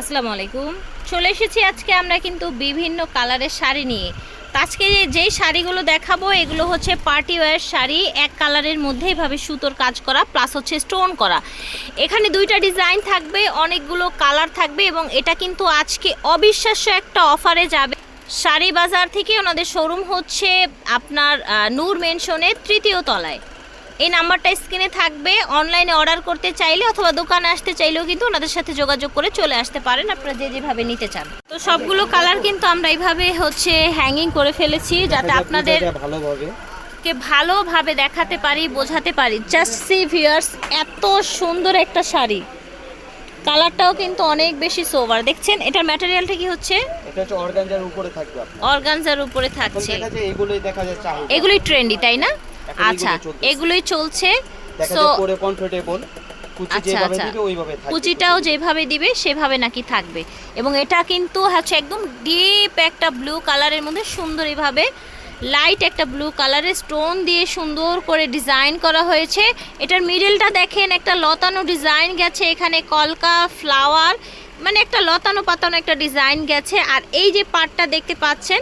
আসসালামু আলাইকুম। চলে এসেছি আজকে আমরা কিন্তু বিভিন্ন কালারের শাড়ি নিয়ে। আজকে যেই শাড়িগুলো দেখাবো, এগুলো হচ্ছে পার্টি ওয়্যার শাড়ি। এক কালারের মধ্যে এভাবে সুতোর কাজ করা প্লাস হচ্ছে স্টোন করা। এখানে দুইটা ডিজাইন থাকবে, অনেকগুলো কালার থাকবে এবং এটা কিন্তু আজকে অবিশ্বাস্য একটা অফারে যাবে। শাড়ি বাজার থেকে ওনাদের শোরুম হচ্ছে আপনার নূর মেনশনের তৃতীয় তলায়। এই নাম্বারটা স্ক্রিনে থাকবে। অনলাইনে অর্ডার করতে চাইলে অথবা দোকানে আসতে চাইলেও কিন্তু ওনাদের সাথে যোগাযোগ করে চলে আসতে পারেন। আপনারা যে যেভাবে নিতে চান। তো সবগুলো কালার কিন্তু আমরা এইভাবে হচ্ছে হ্যাঙ্গিং করে ফেলেছি যাতে আপনাদের ভালোভাবে। কে ভালোভাবে দেখাতে পারি বোঝাতে পারি। জাস্ট সি ভিউয়ার্স এত সুন্দর একটা শাড়ি। কালারটাও কিন্তু অনেক বেশি সোভার দেখছেন এটার ম্যাটেরিয়ালটা কি হচ্ছে? এটা হচ্ছে অর্গানজার উপরে থাকবে অর্গানজার উপরে থাকছে। এগুলোই দেখা যায় চাহিদা। এগুলোই ট্রেন্ডি তাই না? আচ্ছা এগুলোই চলছে। সো পরে কমফোর্টেবল কুচিটাও যেভাবে দিবে সেভাবে নাকি থাকবে। এবং এটা কিন্তু হচ্ছে একদম ডিপ একটা ব্লু কালারের মধ্যে সুন্দর এইভাবে লাইট একটা ব্লু কালারের স্টোন দিয়ে সুন্দর করে ডিজাইন করা হয়েছে। এটার মিডলটা দেখেন একটা লতানো ডিজাইন গেছে এখানে কলকা ফ্লাওয়ার মানে একটা লতানো পাতানো একটা ডিজাইন গেছে। আর এই যে পাটটা দেখতে পাচ্ছেন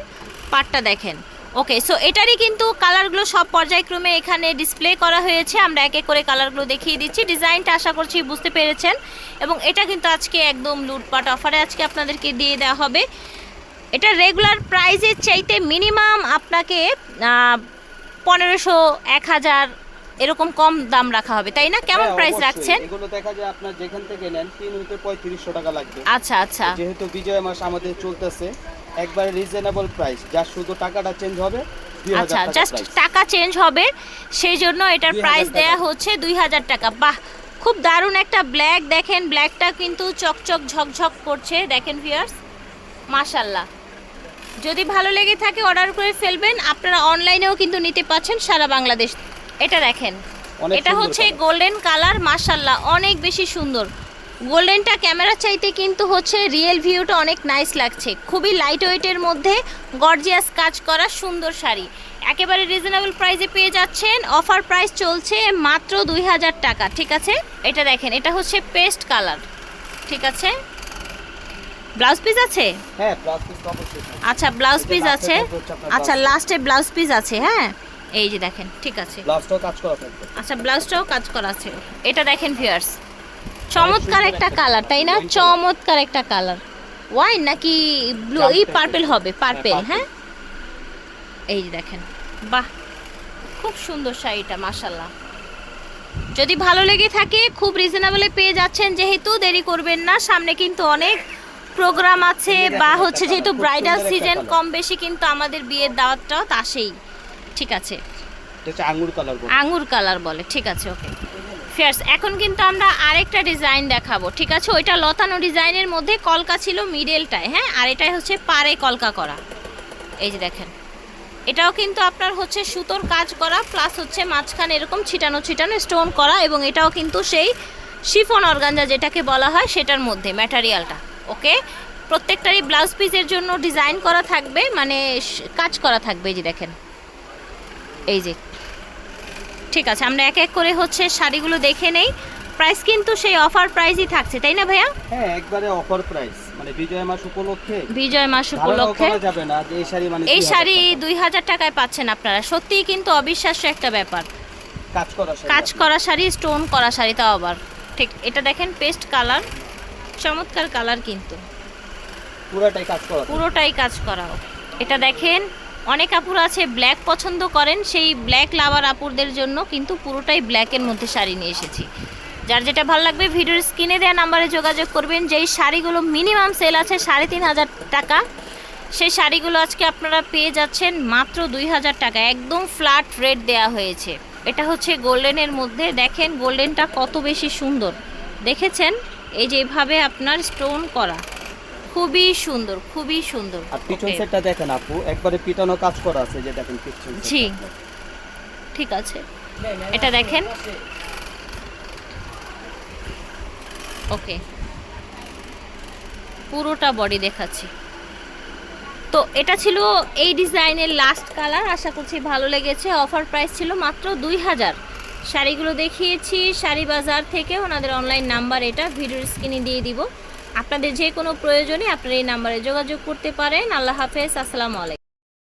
পাটটা দেখেন। ওকে সো এটারই কিন্তু কালারগুলো সব পর্যায়ক্রমে এখানে ডিসপ্লে করা হয়েছে। আমরা এক এক করে কালারগুলো দেখিয়ে দিচ্ছি। ডিজাইনটা আশা করছি বুঝতে পেরেছেন। এবং এটা কিন্তু আজকে একদম লুটপাট অফারে আজকে আপনাদেরকে দিয়ে দেওয়া হবে। এটা রেগুলার প্রাইজের চাইতে মিনিমাম আপনাকে পনেরোশো এক হাজার এরকম কম দাম রাখা হবে। তাই না? কেমন হ্যাঁ, প্রাইস রাখছেন? এগুলো দেখা যায় আপনার যেখান থেকে নেন তিন হইতে পঁয়ত্রিশশো টাকা লাগবে। আচ্ছা আচ্ছা। যেহেতু বিজয় মাস আমাদের চলতেছে একবারে রিজনেবল প্রাইস যার শুধু টাকাটা চেঞ্জ হবে আচ্ছা জাস্ট টাকা চেঞ্জ হবে সেই জন্য এটার প্রাইস। দেয়া হচ্ছে দুই হাজার টাকা। বাহ খুব দারুণ একটা ব্ল্যাক দেখেন ব্ল্যাকটা কিন্তু চকচক ঝকঝক করছে দেখেন ভিয়ার্স মাশাল্লাহ যদি ভালো লেগে থাকে অর্ডার করে ফেলবেন আপনারা অনলাইনেও কিন্তু নিতে পাচ্ছেন সারা বাংলাদেশ। এটা দেখেন। এটা হচ্ছে গোল্ডেন কালার মাশাল্লাহ অনেক বেশি সুন্দর। গোল্ডেনটা ক্যামেরা চাইতে কিন্তু হচ্ছে রিয়েল ভিউটা অনেক নাইস লাগছে। খুবই লাইট ওয়েটের মধ্যে গর্জিয়াস কাজ করা সুন্দর শাড়ি। একেবারে রিজনেবল প্রাইসে পেয়ে যাচ্ছেন। অফার প্রাইস চলছে মাত্র দুই হাজার টাকা ঠিক আছে? এটা দেখেন এটা হচ্ছে পেস্ট কালার ঠিক আছে? ব্লাউজ পিস আছে? হ্যাঁ ব্লাউজ পিস অবশ্যই আচ্ছা ব্লাউজ পিস আছে। আচ্ছা লাস্টে ব্লাউজ পিস আছে হ্যাঁ? এই যে দেখেন ঠিক আছে। ব্লাউজটাও কাজ করা থাকবে। আচ্ছা ব্লাউজটাও কাজ করা আছে। এটা দেখেন ভিউয়ার্স চমৎকার একটা কালার তাই না? চমৎকার একটা কালার ওয়াইন নাকি ব্লু এই পার্পেল হবে পার্পেল হ্যাঁ? এই যে দেখেন বাহ! খুব সুন্দর শাড়িটা মাশাল্লাহ যদি ভালো লেগে থাকে খুব রিজনেবলে পেয়ে যাচ্ছেন যেহেতু দেরি করবেন না সামনে কিন্তু অনেক প্রোগ্রাম আছে বা হচ্ছে যেহেতু ব্রাইডাল সিজন কম বেশি কিন্তু আমাদের বিয়ের দাওয়াতটাও আসেই। ঠিক আছে। আঙ্গুর কালার বলে। ঠিক আছে ওকে ফিয়ার্স, এখন কিন্তু আমরা আরেকটা ডিজাইন দেখাবো, ঠিক আছে? ওইটা লতানো ডিজাইনের মধ্যে কলকা ছিল মিডেলটায় হ্যাঁ? আর এটাই হচ্ছে পারে কলকা করা। এই যে দেখেন, এটাও কিন্তু আপনার হচ্ছে সুতোর কাজ করা প্লাস হচ্ছে মাঝখানে এরকম ছিটানো ছিটানো স্টোন করা, এবং এটাও কিন্তু সেই শিফন অর্গানজা যেটাকে বলা হয়, সেটার মধ্যে ম্যাটারিয়ালটা ওকে প্রত্যেকটারই ব্লাউজ পিসের জন্য ডিজাইন করা থাকবে মানে কাজ করা থাকবে, এই যে দেখেন। এই যে ঠিক আছে আমরা এক এক করে হচ্ছে শাড়িগুলো দেখে নেই। প্রাইস কিন্তু সেই অফার প্রাইসই থাকছে তাই না ভাইয়া? হ্যাঁ একবারে অফার প্রাইস মানে বিজয় মাস উপলক্ষে। বিজয় মাস উপলক্ষে। যাবে না যে এই শাড়ি মানে এই শাড়ি টাকা। দুই হাজার টাকায় পাচ্ছেন আপনারা। সত্যিই কিন্তু অবিশ্বাস্য একটা ব্যাপার। কাজ করা শাড়ি কাজ করা শাড়ি স্টোন করা শাড়ি তাও আবার। ঠিক এটা দেখেন পেস্ট কালার চমৎকার কালার কিন্তু। পুরোটাই কাজ করা। পুরোটাই কাজ করা। এটা দেখেন অনেক আপুরা আছে ব্ল্যাক পছন্দ করেন, সেই ব্ল্যাক লাভার আপুরদের জন্য কিন্তু পুরোটাই ব্ল্যাকের মধ্যে শাড়ি নিয়ে এসেছি। যার যেটা ভালো লাগবে, ভিডিওর স্ক্রিনে দেওয়া নাম্বারে যোগাযোগ করবেন, যেই শাড়িগুলো মিনিমাম সেল আছে সাড়ে তিন হাজার টাকা। সেই শাড়িগুলো আজকে আপনারা পেয়ে যাচ্ছেন মাত্র দুই হাজার টাকা, একদম ফ্ল্যাট রেট দেওয়া হয়েছে। এটা হচ্ছে গোল্ডেনের মধ্যে, দেখেন গোল্ডেনটা কত বেশি সুন্দর। দেখেছেন? এই যেভাবে আপনার স্টোন করা। খুবই সুন্দর খুবই সুন্দর। আর পিছন সেটটা দেখেন আপু একবারে পিটানো কাজ করা আছে যে দেখেন পিছন জি। ঠিক আছে। এটা দেখেন। ওকে পুরোটা বডি দেখাচ্ছি। তো এটা ছিল এই ডিজাইনের লাস্ট কালার আশা করছি ভালো লেগেছে। অফার প্রাইস ছিল মাত্র দুই হাজার। শাড়িগুলো দেখিয়েছি শাড়ি বাজার থেকে। ওনাদের অনলাইন নাম্বার এটা ভিডিওর স্ক্রিনে দিয়ে দিব। আপনাদের যে কোনো প্রয়োজনে আপনারা এই নাম্বারে যোগাযোগ করতে পারেন। আল্লাহ হাফেজ আসসালামু আলাইকুম।